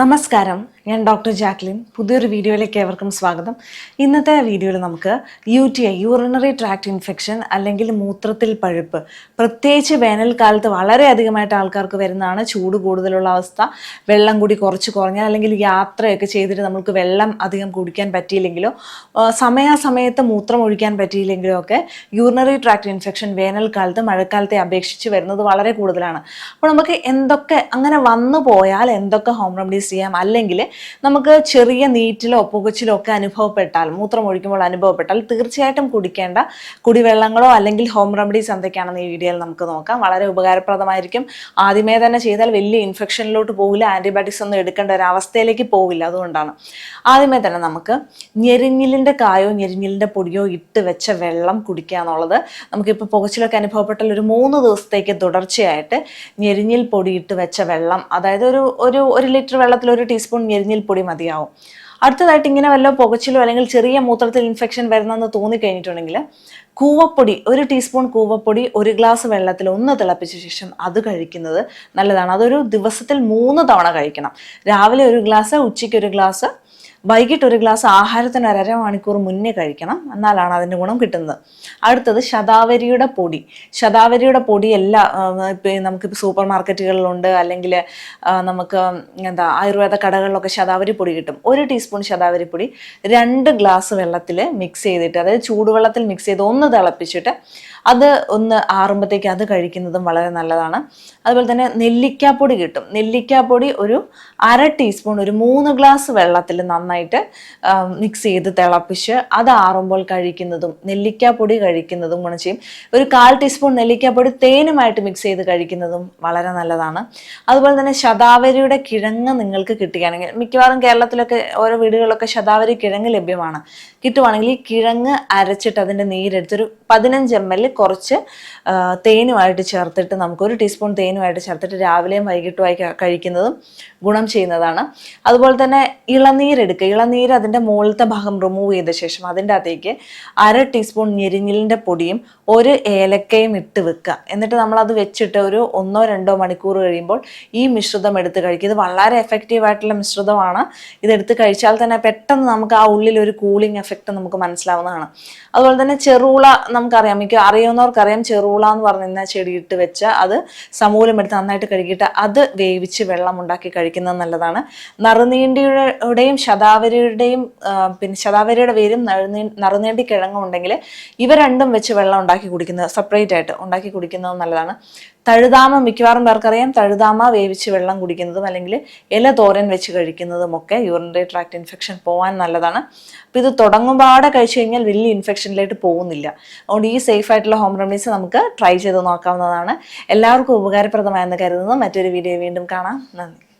നമസ്കാരം. ഞാൻ doctor Jacqueline. പുതിയൊരു വീഡിയോയിലേക്ക് ഏവർക്കും സ്വാഗതം. ഇന്നത്തെ വീഡിയോയിൽ നമുക്ക് U T I urinary tract infection അല്ലെങ്കിൽ മൂത്രത്തിൽ പഴുപ്പ്. പ്രത്യേകിച്ച് വേനൽക്കാലത്ത് വളരെയധികമായിട്ട് ആൾക്കാർക്ക് വരുന്നതാണ് ചൂട് കൂടുതലുള്ള അവസ്ഥ. വെള്ളം കൂടി കുറച്ച് കുറഞ്ഞാൽ അല്ലെങ്കിൽ യാത്രയൊക്കെ ചെയ്തിട്ട് നമുക്ക് വെള്ളം അധികം കുടിക്കാൻ പറ്റിയില്ലെങ്കിലോ സമയാസമയത്ത് മൂത്രം ഒഴിക്കാൻ പറ്റിയില്ലെങ്കിലോ ഒക്കെ യൂറിനറി ട്രാക്ട് ഇൻഫെക്ഷൻ വേനൽക്കാലത്ത് മഴക്കാലത്തെ അപേക്ഷിച്ച് വരുന്നത് വളരെ കൂടുതലാണ്. അപ്പോൾ നമുക്ക് എന്തൊക്കെ അങ്ങനെ വന്നു പോയാൽ എന്തൊക്കെ ഹോം റെമഡീസ് ചെയ്യാം. അല്ലെങ്കിൽ നമുക്ക് ചെറിയ നീറ്റിലോ പുകച്ചിലോ ഒക്കെ അനുഭവപ്പെട്ടാൽ മൂത്രം ഒഴിക്കുമ്പോൾ അനുഭവപ്പെട്ടാൽ തീർച്ചയായിട്ടും കുടിക്കേണ്ട കുടിവെള്ളങ്ങളോ അല്ലെങ്കിൽ ഹോം റെമഡീസ് എന്തൊക്കെയാണെന്ന് ഈ വീഡിയോയിൽ നമുക്ക് നോക്കാം. വളരെ ഉപകാരപ്രദമായിരിക്കും. ആദ്യമേ തന്നെ ചെയ്താൽ വലിയ ഇൻഫെക്ഷനിലോട്ട് പോകില്ല ആന്റിബയോട്ടിക്സ് ഒന്നും എടുക്കേണ്ട ഒരു അവസ്ഥയിലേക്ക് പോകില്ല അതുകൊണ്ടാണ്. ആദ്യമേ തന്നെ നമുക്ക് ഞെരിഞ്ഞിലിന്റെ കായോ ഞെരിഞ്ഞിലിന്റെ പൊടിയോ ഇട്ട് വെച്ച വെള്ളം കുടിക്കുക എന്നുള്ളത് നമുക്കിപ്പോൾ പുകച്ചിലൊക്കെ അനുഭവപ്പെട്ടാൽ ഒരു മൂന്ന് ദിവസത്തേക്ക് തുടർച്ചയായിട്ട് ഞെരിഞ്ഞിൽ പൊടി ഇട്ട് വെച്ച വെള്ളം അതായത് ഒരു ഒരു ഒരു ലിറ്റർ വെള്ളത്തിൽ ഒരു ടീസ്പൂൺ ഞെരിഞ്ഞിൽ പൊടി മതിയാവും. അടുത്തതായിട്ട് ഇങ്ങനെ വല്ല പുകച്ചിലോ അല്ലെങ്കിൽ ചെറിയ മൂത്രത്തിൽ ഇൻഫെക്ഷൻ വരുന്നെന്ന് തോന്നിക്കഴിഞ്ഞിട്ടുണ്ടെങ്കിൽ കൂവപ്പൊടി ഒരു ടീസ്പൂൺ കൂവപ്പൊടി ഒരു ഗ്ലാസ് വെള്ളത്തിൽ ഒന്ന് തിളപ്പിച്ച ശേഷം അത് കഴിക്കുന്നത് നല്ലതാണ്. അതൊരു ദിവസത്തിൽ മൂന്ന് തവണ കഴിക്കണം. രാവിലെ ഒരു ഗ്ലാസ് ഉച്ചയ്ക്ക് ഒരു ഗ്ലാസ് വൈകിട്ട് ഒരു ഗ്ലാസ് ആഹാരത്തിന് ഒരു അരമണിക്കൂർ മുന്നേ കഴിക്കണം. എന്നാലാണ് അതിന്റെ ഗുണം കിട്ടുന്നത്. അടുത്തത് ശതാവരിയുടെ പൊടി. ശതാവരിയുടെ പൊടി എല്ലാ നമുക്ക് സൂപ്പർ മാർക്കറ്റുകളിലുണ്ട്. അല്ലെങ്കിൽ നമുക്ക് എന്താ ആയുർവേദ കടകളിലൊക്കെ ശതാവരി പൊടി കിട്ടും. ഒരു ടീസ്പൂൺ ശതാവരി പൊടി രണ്ട് ഗ്ലാസ് വെള്ളത്തിൽ മിക്സ് ചെയ്തിട്ട് അതായത് ചൂടുവെള്ളത്തിൽ മിക്സ് ചെയ്ത് ഒന്ന് തിളപ്പിച്ചിട്ട് അത് ഒന്ന് ആറുമ്പോഴത്തേക്ക് അത് കഴിക്കുന്നതും വളരെ നല്ലതാണ്. അതുപോലെ തന്നെ നെല്ലിക്കാപ്പൊടി കിട്ടും. നെല്ലിക്കാപ്പൊടി ഒരു അര ടീസ്പൂൺ ഒരു മൂന്ന് ഗ്ലാസ് വെള്ളത്തിൽ നന്നായിട്ട് മിക്സ് ചെയ്ത് തിളപ്പിച്ച് അത് ആറുമ്പോൾ കഴിക്കുന്നതും നെല്ലിക്കാപ്പൊടി കഴിക്കുന്നതും ഗുണം ചെയ്യും. ഒരു കാൽ ടീസ്പൂൺ നെല്ലിക്കപ്പൊടി തേനുമായിട്ട് മിക്സ് ചെയ്ത് കഴിക്കുന്നതും വളരെ നല്ലതാണ്. അതുപോലെ തന്നെ ശതാവരിയുടെ കിഴങ്ങ് നിങ്ങൾക്ക് കിട്ടുകയാണെങ്കിൽ മിക്കവാറും കേരളത്തിലൊക്കെ ഓരോ വീടുകളിലൊക്കെ ശതാവരി കിഴങ്ങ് ലഭ്യമാണ്. കിട്ടുവാണെങ്കിൽ ഈ കിഴങ്ങ് അരച്ചിട്ട് അതിന്റെ നീരെടുത്തൊരു പതിനഞ്ച് എം എൽ കുറച്ച് തേനുമായിട്ട് ചേർത്തിട്ട് നമുക്ക് ഒരു ടീസ്പൂൺ തേനുമായിട്ട് ചേർത്തിട്ട് രാവിലെയും വൈകിട്ടുമായി കഴിക്കുന്നതും ഗുണം ചെയ്യുന്നതാണ്. അതുപോലെ തന്നെ ഇളനീരെടുക്കുക. ഇളനീര് അതിന്റെ മുകളിലത്തെ ഭാഗം റിമൂവ് ചെയ്ത ശേഷം അതിന്റെ അകത്തേക്ക് അര ടീസ്പൂൺ ഞെരിഞ്ഞിലിന്റെ പൊടിയും ഒരു ഏലക്കയും ഇട്ട് വെക്കുക. എന്നിട്ട് നമ്മളത് വെച്ചിട്ട് ഒരു ഒന്നോ രണ്ടോ മണിക്കൂർ കഴിയുമ്പോൾ ഈ മിശ്രിതം എടുത്ത് കഴിക്കുക. ഇത് വളരെ എഫക്റ്റീവ് ആയിട്ടുള്ള മിശ്രിതമാണ്. ഇതെടുത്ത് കഴിച്ചാൽ തന്നെ പെട്ടെന്ന് നമുക്ക് ആ ഉള്ളിൽ ഒരു കൂളിംഗ് എഫക്റ്റ് നമുക്ക് മനസ്സിലാവുന്നതാണ്. അതുപോലെ തന്നെ ചെറുള നമുക്കറിയാം. മിക്ക അറിയുന്നവർക്കറിയാം ചെറുള എന്ന് പറയുന്ന ചെടിയിട്ട് വെച്ച് അത് സമൂലം എടുത്ത് നന്നായിട്ട് കഴുകിയിട്ട് അത് വേവിച്ച് വെള്ളം ഉണ്ടാക്കി കഴിക്കുന്നത് നല്ലതാണ്. നറുനീണ്ടിയുടെയും ശതാവരിയുടെയും പിന്നെ ശതാവരിയുടെ വേരും നറുനീ നറുനീണ്ടി കിഴങ്ങും ഉണ്ടെങ്കിൽ ഇവ രണ്ടും വെച്ച് വെള്ളം ഉണ്ടാക്കി കുടിക്കുന്നത് സെപ്പറേറ്റ് ആയിട്ട് ഉണ്ടാക്കി കുടിക്കുന്നത് നല്ലതാണ്. തഴുതാമ മിക്കവാറും പേർക്കറിയാം. തഴുതാമ വേവിച്ച് വെള്ളം കുടിക്കുന്നതും അല്ലെങ്കിൽ ഇല തോരൻ വെച്ച് കഴിക്കുന്നതും ഒക്കെ യൂറിനറി ട്രാക്ട് ഇൻഫെക്ഷൻ പോകാൻ നല്ലതാണ്. അപ്പോൾ ഇത് തുടങ്ങുമ്പാടെ കഴിച്ചു കഴിഞ്ഞാൽ വലിയ ഇൻഫെക്ഷനിലേക്ക് പോകുന്നില്ല. അതുകൊണ്ട് ഈ സേഫ് ആയിട്ടുള്ള ഹോം റെമഡീസ് നമുക്ക് ട്രൈ ചെയ്ത് നോക്കാവുന്നതാണ്. എല്ലാവർക്കും ഉപകാരപ്രദമായെന്ന് കരുതുന്നു. മറ്റൊരു വീഡിയോ വീണ്ടും കാണാം. നന്ദി.